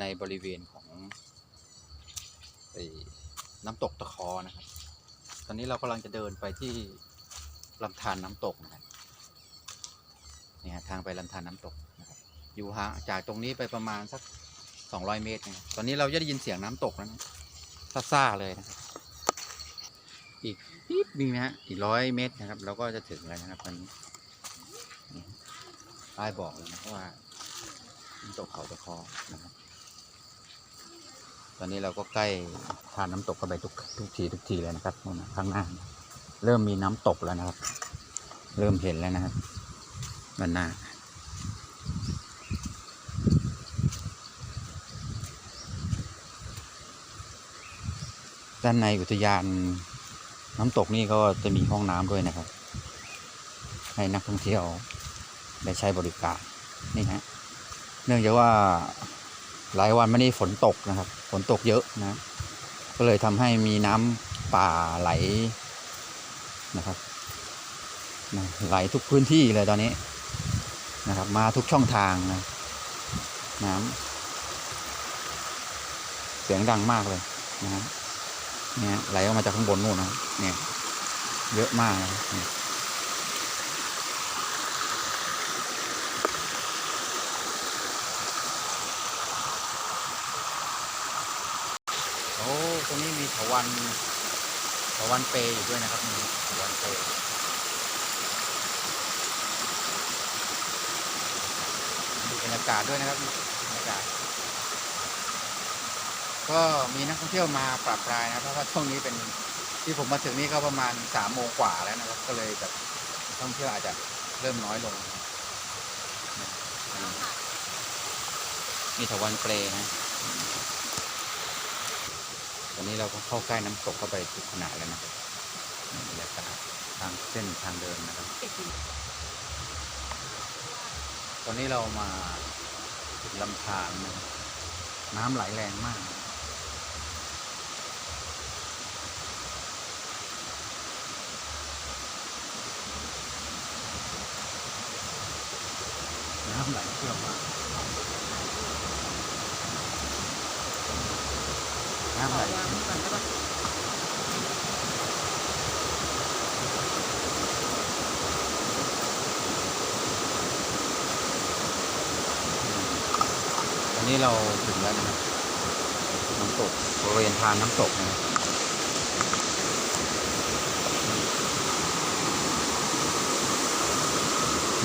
ในบริเวณของน้ำตกตะคอนะครับ ตอนนี้เรากำลังจะเดินไปที่ลำธารน้ำตกนะครับเนี่ยทางไปลำธารน้ำตกนะครับอยู่ห่างจากตรงนี้ไปประมาณสักสองร้อยเมตรนะครับตอนนี้เราจะได้ยินเสียงน้ำตกแล้วนะซ่าๆเลยนะครับอีกนิดนึงนะฮะอีกร้อยเมตรนะครับ เราก็จะถึงแล้วนะครับตอนนี้ป้ายบอกเลยนะว่าน้ำตกเขาตะคอนะครับ ตอนนี้เราก็ใกล้ทานน้ำตกเข้าไปทุกทุกทีทุกทีแล้วนะครับนู่นนข้างหน้า เริ่มมีน้ำตกแล้วนะครับ เริ่มเห็นแล้วนะครับด้านหน้าด้านในอุทยานน้ำตกนี่ก็จะมีห้องน้ำด้วยนะครับ ให้นักท่องเที่ยวได้ใช้บริการนี่ฮะเนื่องจากว่า หลายวันมานี้ฝนตกนะครับ ฝนตกเยอะนะ ก็เลยทำให้มีน้ำป่าไหลนะครับนะไหลทุกพื้นที่เลยตอนนี้นะครับ มาทุกช่องทางนะน้ำเสียงดังมากเลยนะฮะเนี่ยไหลออกมาจากข้างบนนู่นนะเนี่ยเยอะมากเลยเนี่ย รงนี้มีถาวันถาวันเปยอยู่ด้วยนะครับมีถาวันเปยดูบรรยากาศด้วยนะครับบรรยากาศก็มีนักท่องเที่ยวมาปรับปรายนะเพราะว่าช่วงนี้เป็นที่ผมมาถึงนี่ก็ประมาณสามโมงกว่าแล้วนะครับ ก็เลยแบบนักท่องเที่ยวอาจจะเริ่มน้อยลงนะนี่ถาวันเปรนะ ตอนนี้เราก็เข้าใกล้น้ำตกเข้าไปทุกขณะแล้วนะครับนี่บรรยากาศทางเส้นทางเดินนะครับ ตอนนี้เรามาลำธารนะน้ำไหลแรงมาก น้ำไหลเชี่ยวมาก น้ำไหลตอนนี้เราถึงแล้วนะครับ น้ำตกบริเวณทานน้ำตกนะครับ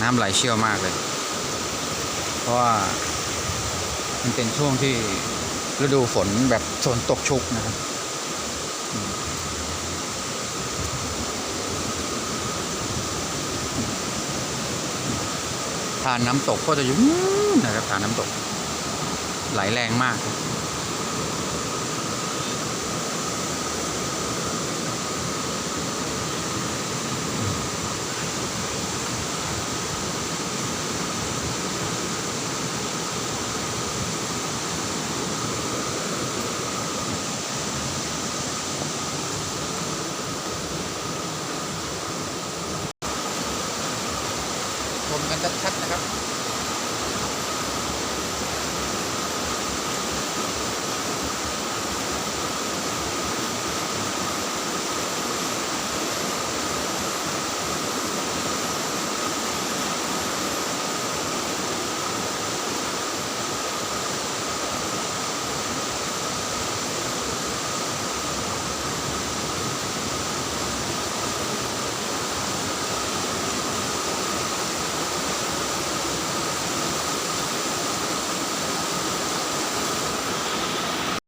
น้ำไหลเชี่ยวมากเลย เพราะว่ามันเป็นช่วงที่ ฤดูฝนแบบฝนตกชุกนะครับทานน้ำตกก็จะอยู่นู้นะครับทานน้ำตกไหลแรงมาก ชัดนะครับ